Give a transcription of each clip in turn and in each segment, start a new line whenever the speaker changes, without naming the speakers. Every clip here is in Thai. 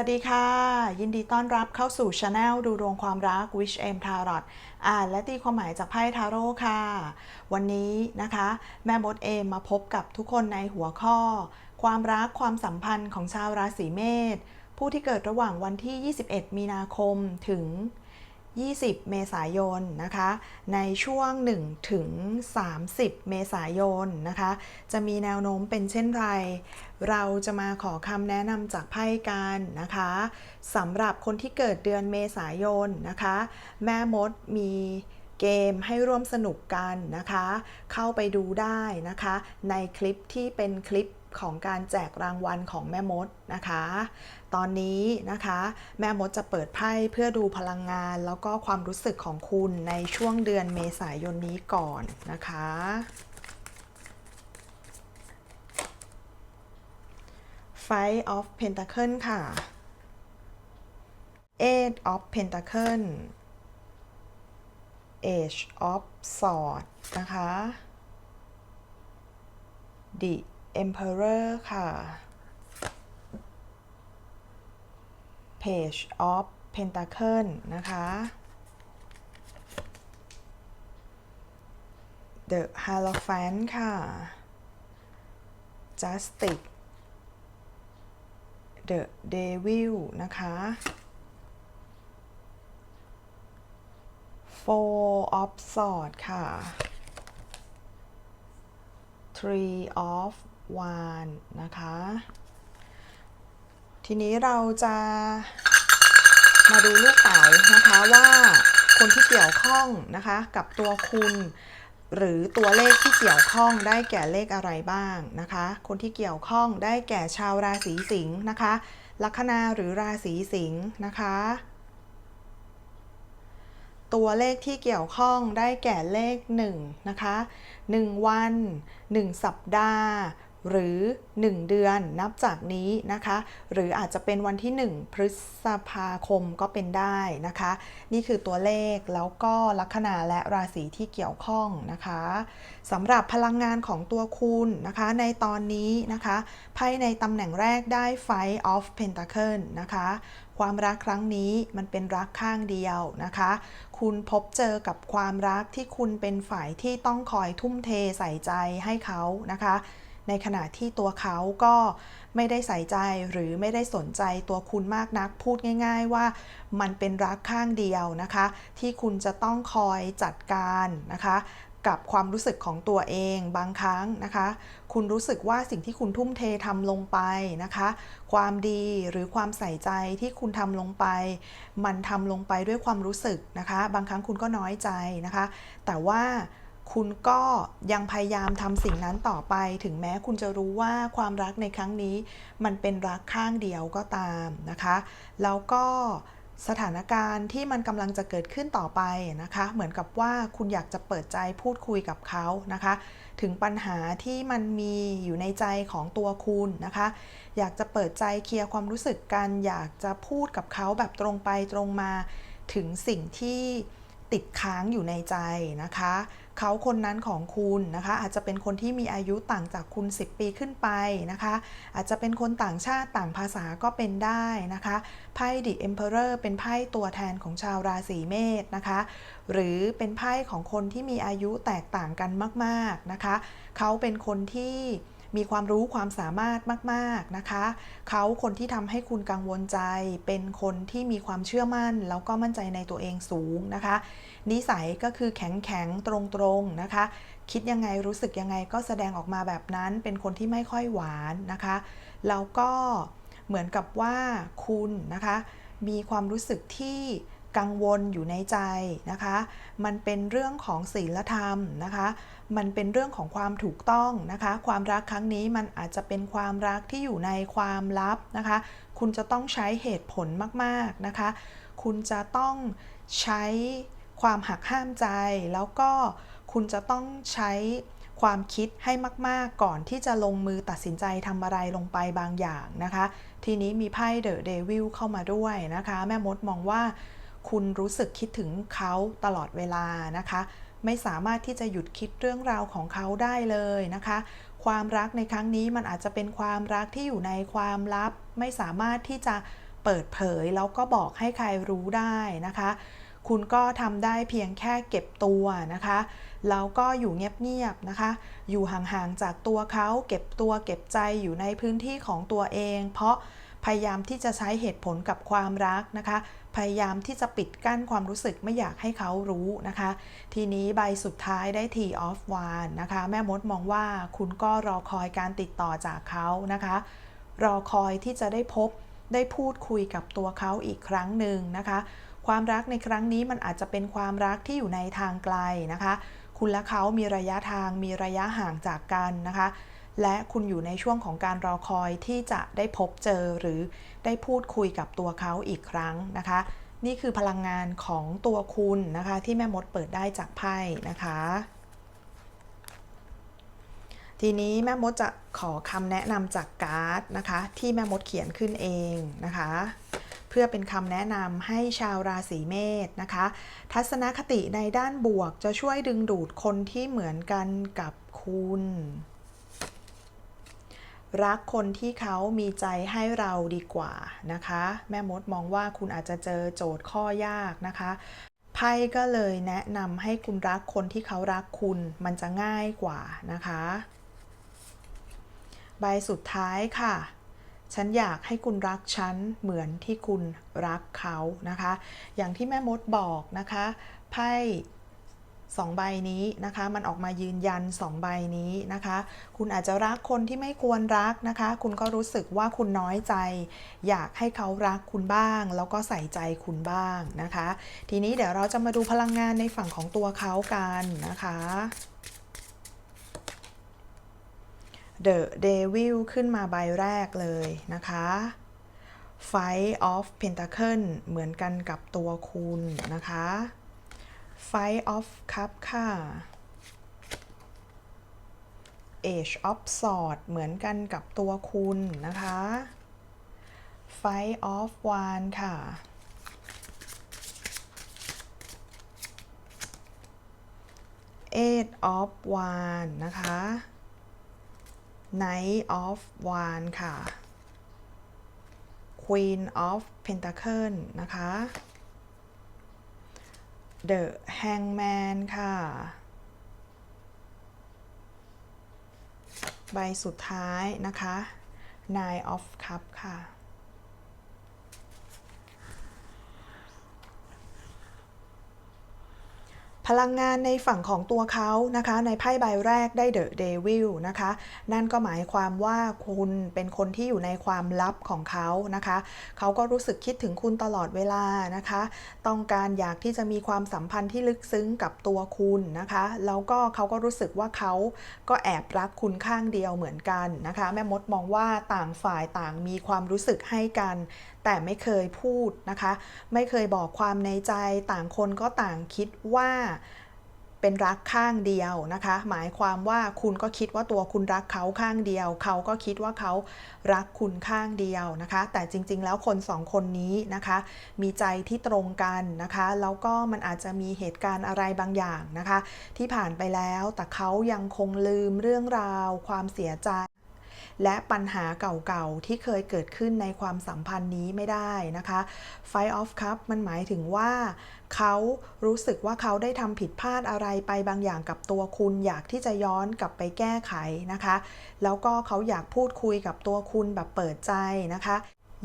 วัสดีค่ะ ยินดีต้อนรับเข้าสู่ช anel ดูดวงความรัก Wish M Tarot อ่านและตีความหมายจากไพ่ทาโร่ค่ะ วันนี้นะคะ แม่มดเอมมาพบกับทุกคนในหัวข้อ ความรักความสัมพันธ์ของชาวราศีเมษผู้ที่เกิดระหว่างวันที่ 21 มีนาคมถึง 20 เมษายนนะคะ ในช่วง 1 ถึง 30 เมษายนนะคะ จะมีแนวโน้มเป็นเช่นไร เราจะมาขอคำแนะนำจากไพ่กันนะคะสำหรับคนที่เกิดเดือนเมษายนนะคะ แม่มดมีเกมให้ร่วมสนุกกันนะคะ เข้าไปดูได้นะคะ ในคลิปที่เป็นคลิปของการแจกรางวัลของแม่มดนะคะ ตอนนี้นะคะ แม่มดจะเปิดไพ่เพื่อดูพลังงาน แล้วก็ความรู้สึกของคุณในช่วงเดือนเมษายนนี้ก่อนนะคะ Five of Pentacle ค่ะ Eight of Pentacle Age of Swords นะคะ The Emperor ค่ะ Page of Pentacle นะคะ The Hierophant ค่ะ Justice The Devil นะคะ Four of Swords ค่ะ Three of Wands นะคะ ทีนี้เราจะมาดูลูกเต๋านะคะว่าคนที่เกี่ยวข้องนะคะกับตัวคุณ หรือตัวเลขที่เกี่ยวข้องได้แก่เลขอะไรบ้างนะคะ คนที่เกี่ยวข้องได้แก่ชาวราศีสิงห์นะคะลัคนาหรือราศีสิงห์นะคะ ตัวเลขที่เกี่ยวข้องได้แก่เลข1นะคะ1 วัน 1 สัปดาห์ หรือ 1 เดือนนับจากนี้นะคะ หรืออาจจะเป็นวันที่ 1 พฤษภาคมก็เป็นได้นะคะ นี่คือตัวเลขแล้วก็ลัคนาและราศีที่เกี่ยวข้องนะคะสำหรับพลังงานของตัวคุณนะคะ ในตอนนี้นะคะไพ่ในตำแหน่งแรกได้ Five of Pentacle นะคะ ความรักครั้งนี้มันเป็นรักข้างเดียวนะคะ คุณพบเจอกับความรักที่คุณเป็นฝ่ายที่ต้องคอยทุ่มเทใส่ใจให้เขานะคะ ในขณะที่ตัวเขาก็ไม่ได้ใส่ใจหรือไม่ได้สนใจตัวคุณมากนัก พูดง่าย ๆ ว่ามันเป็นรักข้างเดียวนะคะ ที่คุณจะต้องคอยจัดการนะคะกับความรู้สึกของตัวเองบางครั้งนะคะ คุณรู้สึกว่าสิ่งที่คุณทุ่มเททำลงไปนะคะ ความดีหรือความใส่ใจที่คุณทำลงไป มันทำลงไปด้วยความรู้สึกนะคะ บางครั้งคุณก็น้อยใจนะคะ แต่ว่า คุณก็ยังพยายามทำสิ่งนั้นต่อไป ถึงแม้คุณจะรู้ว่าความรักในครั้งนี้ มันเป็นรักข้างเดียวก็ตามนะคะ แล้วก็สถานการณ์ที่มันกำลังจะเกิดขึ้นต่อไปนะคะ เหมือนกับว่าคุณอยากจะเปิดใจพูดคุยกับเขานะคะ ถึงปัญหาที่มันมีอยู่ในใจของตัวคุณนะคะ อยากจะเปิดใจเคลียร์ความรู้สึกกัน อยากจะพูดกับเขาแบบตรงไปตรงมา ถึงสิ่งที่ ติดค้างอยู่ในใจนะคะ เขาคนนั้นของคุณนะคะ อาจจะเป็นคนที่มีอายุต่างจากคุณ 10 ปีขึ้นไปนะคะ อาจจะเป็นคนต่างชาติต่างภาษาก็เป็นได้นะคะไพ่ The Emperor เป็นไพ่ตัวแทนของชาวราศีเมษนะคะ หรือเป็นไพ่ของคนที่มีอายุแตกต่างกันมาก ๆนะคะ เขาเป็นคนที่ มีความรู้ความสามารถมากๆนะคะ เขาคนที่ทำให้คุณกังวลใจ เป็นคนที่มีความเชื่อมั่น แล้วก็มั่นใจในตัวเองสูงนะคะ นิสัยก็คือแข็งแข็งตรงตรงนะคะ คิดยังไงรู้สึกยังไงก็แสดงออกมาแบบนั้น เป็นคนที่ไม่ค่อยหวานนะคะ แล้วก็เหมือนกับว่าคุณนะคะ มีความรู้สึกที่ กังวลอยู่ในใจนะคะ มันเป็นเรื่องของศีลธรรมนะคะ มันเป็นเรื่องของความถูกต้องนะคะ ความรักครั้งนี้มันอาจจะเป็นความรักที่อยู่ในความลับนะคะ คุณจะต้องใช้เหตุผลมากๆนะคะ คุณจะต้องใช้ความหักห้ามใจ แล้วก็คุณจะต้องใช้ความคิดให้มาก ๆ ก่อนที่จะลงมือตัดสินใจทำอะไรลงไปบางอย่างนะคะ ทีนี้มีไพ่เดอะเดวิลเข้ามาด้วยนะคะ แม่มดมองว่า คุณรู้สึกคิดถึงเขาตลอดเวลานะคะ ไม่สามารถที่จะหยุดคิดเรื่องราวของเขาได้เลยนะคะ ความรักในครั้งนี้มันอาจจะเป็นความรักที่อยู่ในความลับ ไม่สามารถที่จะเปิดเผยแล้วก็บอกให้ใครรู้ได้นะคะ คุณก็ทำได้เพียงแค่เก็บตัวนะคะ แล้วก็อยู่เงียบๆนะคะ อยู่ห่างๆจากตัวเขาเก็บตัวเก็บใจอยู่ในพื้นที่ของตัวเอง เพราะพยายามที่จะใช้เหตุผลกับความรักนะคะ พยายามที่จะปิดกั้นความรู้สึกไม่อยากให้เขารู้นะคะ ทีนี้ใบสุดท้ายได้ T of w a n นะคะ แม่มดมองว่าคุณก็รอคอยการติดต่อจากเขานะคะ รอคอยที่จะได้พบได้พูดคุยกับตัวเขาอีกครั้งหนึ่งนะคะ ความรักในครั้งนี้มันอาจจะเป็นความรักที่อยู่ในทางไกลนะคะ คุณและเขามีระยะทางมีระยะห่างจากกันนะคะ และคุณอยู่ในช่วงของการรอคอยที่จะได้พบเจอหรือได้พูดคุยกับตัวเขาอีกครั้งนะคะ นี่คือพลังงานของตัวคุณนะคะ ที่แม่มดเปิดได้จากไพ่นะคะ ทีนี้แม่มดจะขอคำแนะนำจากการ์ดนะคะ ที่แม่มดเขียนขึ้นเองนะคะเพื่อเป็นคำแนะนำให้ชาวราศีเมษนะคะ ทัศนคติในด้านบวกจะช่วยดึงดูดคนที่เหมือนกันกับคุณ รักคนที่เขามีใจให้เราดีกว่านะคะ แม่มดมองว่าคุณอาจจะเจอโจทย์ข้อยากนะคะไพ่ก็เลยแนะนำให้คุณรักคนที่เขารักคุณมันจะง่ายกว่านะคะ ใบสุดท้ายค่ะ ฉันอยากให้คุณรักฉันเหมือนที่คุณรักเขานะคะ อย่างที่แม่มดบอกนะคะไพ่ สองใบนี้นะคะ มันออกมายืนยันสองใบนี้นะคะ คุณอาจจะรักคนที่ไม่ควรรักนะคะ คุณก็รู้สึกว่าคุณน้อยใจ อยากให้เขารักคุณบ้าง แล้วก็ใส่ใจคุณบ้างนะคะ ทีนี้เดี๋ยวเราจะมาดูพลังงานในฝั่งของตัวเขากันนะคะ The Devil ขึ้นมาใบแรกเลยนะคะ Five of Pentacle เหมือนกันกับตัวคุณนะคะ Five of Cup ค่ะ Age of Sword เหมือนกันกับตัวคุณนะคะ Five of Wand ค่ะ Eight of Wand นะคะ Knight of Wand ค่ะ Queen of Pentacle นะคะ The Hangman ค่ะ ใบสุดท้ายนะคะ Nine of Cup ค่ะ พลังงานในฝั่งของตัวเขานะคะ ในไพ่ใบแรกได้เดอะเดวิลนะคะ นั่นก็หมายความว่าคุณเป็นคนที่อยู่ในความลับของเขานะคะ เขาก็รู้สึกคิดถึงคุณตลอดเวลานะคะ ต้องการอยากที่จะมีความสัมพันธ์ที่ลึกซึ้งกับตัวคุณนะคะ แล้วก็เขาก็รู้สึกว่าเขาก็แอบรักคุณข้างเดียวเหมือนกันนะคะ แม่มดมองว่าต่างฝ่ายต่างมีความรู้สึกให้กัน แต่ไม่เคยพูดนะคะ ไม่เคยบอกความในใจต่างคนก็ต่างคิดว่าเป็นรักข้างเดียวนะคะ หมายความว่าคุณก็คิดว่าตัวคุณรักเขาข้างเดียว เขาก็คิดว่าเขารักคุณข้างเดียวนะคะ แต่จริงๆ แล้วคนสองคนนี้นะคะ มีใจที่ตรงกันนะคะ แล้วก็มันอาจจะมีเหตุการณ์อะไรบางอย่างนะคะ ที่ผ่านไปแล้ว แต่เขายังคงลืมเรื่องราว ความเสียใจ และปัญหาเก่าๆ ที่เคยเกิดขึ้นในความสัมพันธ์นี้ไม่ได้นะคะ Fight of Cup มันหมายถึงว่าเขารู้สึกว่าเขาได้ทำผิดพลาดอะไรไปบางอย่างกับตัวคุณ อยากที่จะย้อนกลับไปแก้ไขนะคะ แล้วก็เขาอยากพูดคุยกับตัวคุณแบบเปิดใจนะคะ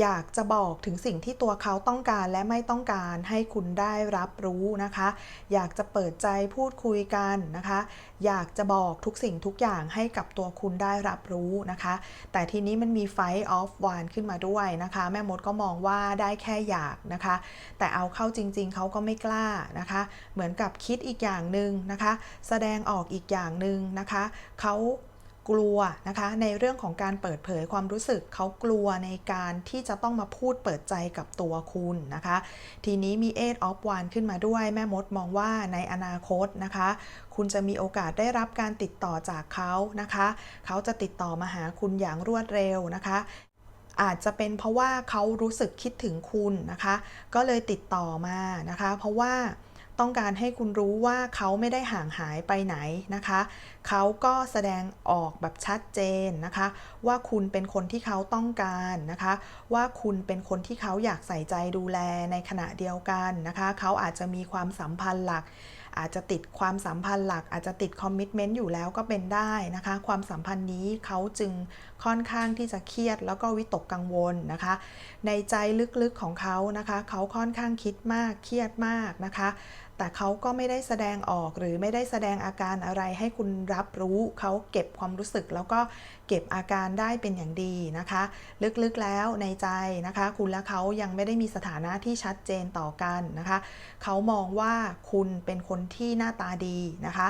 อยากจะบอกถึงสิ่งที่ตัวเขาต้องการและไม่ต้องการให้คุณได้รับรู้นะคะ อยากจะเปิดใจพูดคุยกันนะคะ อยากจะบอกทุกสิ่งทุกอย่างให้กับตัวคุณได้รับรู้นะคะ แต่ทีนี้มันมีไฟออฟวานขึ้นมาด้วยนะคะ แม่มดก็มองว่าได้แค่อยากนะคะ แต่เอาเข้าจริงๆ เขาก็ไม่กล้านะคะ เหมือนกับคิดอีกอย่างหนึ่งนะคะ แสดงออกอีกอย่างหนึ่งนะคะ เขา กลัวนะคะ ในเรื่องของการเปิดเผยความรู้สึกเขากลัวในการที่จะต้องมาพูดเปิดใจกับตัวคุณนะคะ ทีนี้มี Eight of w a n d ขึ้นมาด้วยแม่มดมองว่าในอนาคตนะคะ คุณจะมีโอกาสได้รับการติดต่อจากเขานะคะ เขาจะติดต่อมาหาคุณอย่างรวดเร็วนะคะอาจจะเป็นเพราะว่าเขารู้สึกคิดถึงคุณนะคะ ก็เลยติดต่อมานะคะ เพราะว่า ต้องการให้คุณรู้ว่าเขาไม่ได้ห่างหายไปไหนนะคะ เขาก็แสดงออกแบบชัดเจนนะคะ ว่าคุณเป็นคนที่เขาต้องการนะคะ ว่าคุณเป็นคนที่เขาอยากใส่ใจดูแลในขณะเดียวกันนะคะ เขาอาจจะมีความสัมพันธ์หลัก อาจจะติดความสัมพันธ์หลัก อาจจะติดคอมมิชเมนต์อยู่แล้วก็เป็นได้นะคะ ความสัมพันธ์นี้เขาจึงค่อนข้างที่จะเครียดแล้วก็วิตกกังวลนะคะ ในใจลึกๆของเขานะคะ เขาค่อนข้างคิดมากเครียดมากนะคะ แต่เขาก็ไม่ได้แสดงออกหรือไม่ได้แสดงอาการอะไรให้คุณรับรู้เขาเก็บความรู้สึกแล้วก็เก็บอาการได้เป็นอย่างดีนะคะ ลึกๆแล้วในใจนะคะ คุณและเขายังไม่ได้มีสถานะที่ชัดเจนต่อกันนะคะ เขามองว่าคุณเป็นคนที่หน้าตาดีนะคะ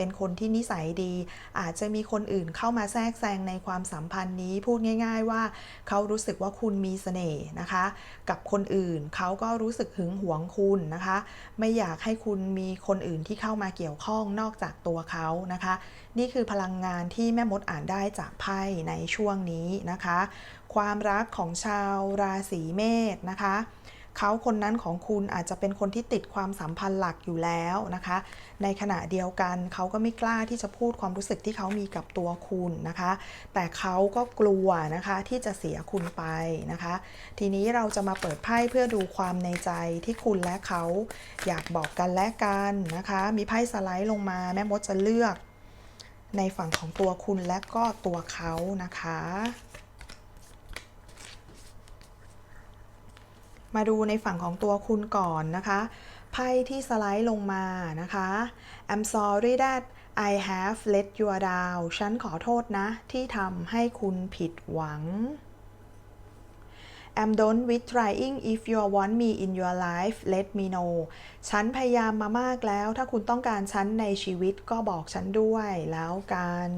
เป็นคนที่นิสัยดี อาจจะมีคนอื่นเข้ามาแทรกแซงในความสัมพันธ์นี้พูดง่าย ๆ ว่าเขารู้สึกว่าคุณมีเสน่ห์นะคะ กับคนอื่นเขาก็รู้สึกหึงหวงคุณนะคะ ไม่อยากให้คุณมีคนอื่นที่เข้ามาเกี่ยวข้องนอกจากตัวเขานะคะ นี่คือพลังงานที่แม่มดอ่านได้จากไพ่ในช่วงนี้นะคะ ความรักของชาวราศีเมษนะคะ เขาคนนั้นของคุณอาจจะเป็นคนที่ติดความสัมพันธ์หลักอยู่แล้วนะคะ ในขณะเดียวกันเขาก็ไม่กล้าที่จะพูดความรู้สึกที่เขามีกับตัวคุณนะคะ แต่เขาก็กลัวนะคะที่จะเสียคุณไปนะคะ ทีนี้เราจะมาเปิดไพ่เพื่อดูความในใจที่คุณและเขาอยากบอกกันและกันนะคะ มีไพ่สไลด์ลงมาแม่มดจะเลือก ในฝั่งของตัวคุณและก็ตัวเขานะคะ มาดูในฝั่งของตัวคุณก่อนนะคะ ไพ่ที่สไลด์ลงมานะคะ I'm sorry that I have let you down ฉันขอโทษนะ ที่ทำให้คุณผิดหวัง I'm done with trying if you want me in your life let me know ฉันพยายามมามากแล้ว ถ้าคุณต้องการฉันในชีวิตก็บอกฉันด้วยแล้วกัน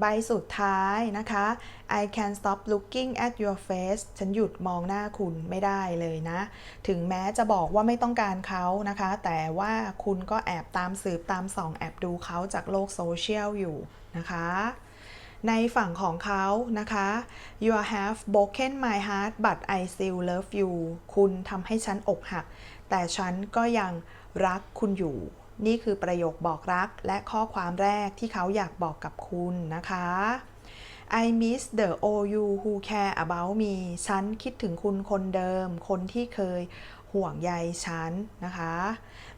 ใบสุดท้ายนะคะ I can stop looking at your face ฉันหยุดมองหน้าคุณไม่ได้เลยนะ ถึงแม้จะบอกว่าไม่ต้องการเขานะคะ แต่ว่าคุณก็แอบตามสืบตามส่อง แอบดูเขาจากโลกโซเชียลอยู่นะคะในฝั่งของเขานะคะ you have broken my heart but I still love you คุณทำให้ฉันอกหัก แต่ฉันก็ยังรักคุณอยู่ นี่คือประโยคบอกรักและข้อความแรกที่เขาอยากบอกกับคุณนะคะ I miss the old you who care about me ฉันคิดถึงคุณคนเดิม คนที่เคยห่วงใยฉันนะคะ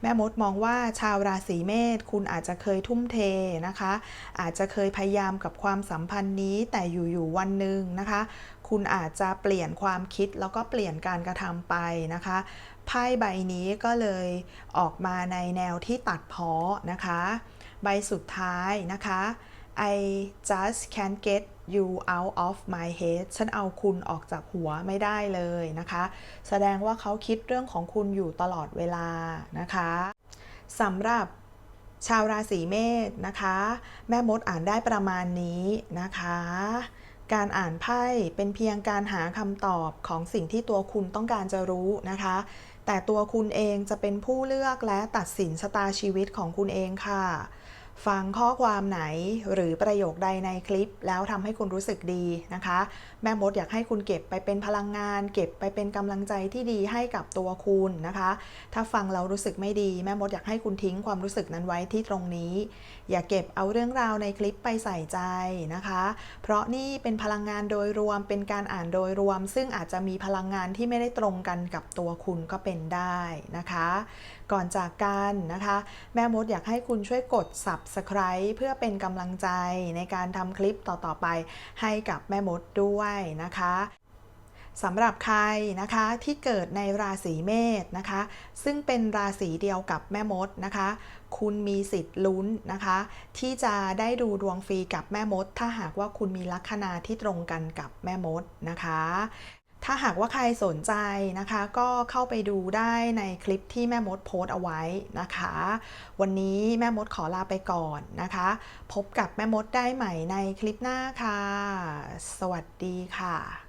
แม่มดมองว่าชาวราศีเมษคุณอาจจะเคยทุ่มเทนะคะ อาจจะเคยพยายามกับความสัมพันธ์นี้แต่อยู่ๆวันหนึ่งนะคะ คุณอาจจะเปลี่ยนความคิดแล้วก็เปลี่ยนการกระทำไปนะคะไพ่ใบนี้ก็เลยออกมาในแนวที่ตัดพ้อนะคะ ใบสุดท้ายนะคะ I just can't get you out of my head ฉันเอาคุณออกจากหัวไม่ได้เลยนะคะ แสดงว่าเขาคิดเรื่องของคุณอยู่ตลอดเวลานะคะสำหรับชาวราศีเมษนะคะ แม่มดอ่านได้ประมาณนี้นะคะ การอ่านไพ่เป็นเพียงการหาคำตอบของสิ่งที่ตัวคุณต้องการจะรู้นะคะ แต่ตัวคุณเองจะเป็นผู้เลือกและตัดสินชะตาชีวิตของคุณเองค่ะ ฟังข้อความไหนหรือประโยคใดในคลิป แล้วทำให้คุณรู้สึกดีนะคะ แม่มดอยากให้คุณเก็บไปเป็นพลังงาน เก็บไปเป็นกำลังใจที่ดีให้กับตัวคุณนะคะ ถ้าฟังแล้วรู้สึกไม่ดี แม่มดอยากให้คุณทิ้งความรู้สึกนั้นไว้ที่ตรงนี้ อย่าเก็บเอาเรื่องราวในคลิปไปใส่ใจนะคะ เพราะนี่เป็นพลังงานโดยรวมเป็นการอ่านโดยรวม ซึ่งอาจจะมีพลังงานที่ไม่ได้ตรงกันกับตัวคุณก็เป็นได้นะคะก่อนจากกันนะคะ แม่มดอยากให้คุณช่วยกด subscribe เพื่อเป็นกำลังใจในการทำคลิปต่อๆไปให้กับแม่มดด้วยนะคะสำหรับใครนะคะที่เกิดในราศีเมษนะคะ ซึ่งเป็นราศีเดียวกับแม่มดนะคะ คุณมีสิทธิ์ลุ้นนะคะ ที่จะได้ดูดวงฟรีกับแม่มด ถ้าหากว่าคุณมีลัคนาที่ตรงกันกับแม่มดนะคะ ถ้าหากว่าใครสนใจนะคะ ก็เข้าไปดูได้ในคลิปที่แม่มดโพสต์เอาไว้นะคะ วันนี้แม่มดขอลาไปก่อนนะคะ พบกับแม่มดได้ใหม่ในคลิปหน้าค่ะ สวัสดีค่ะ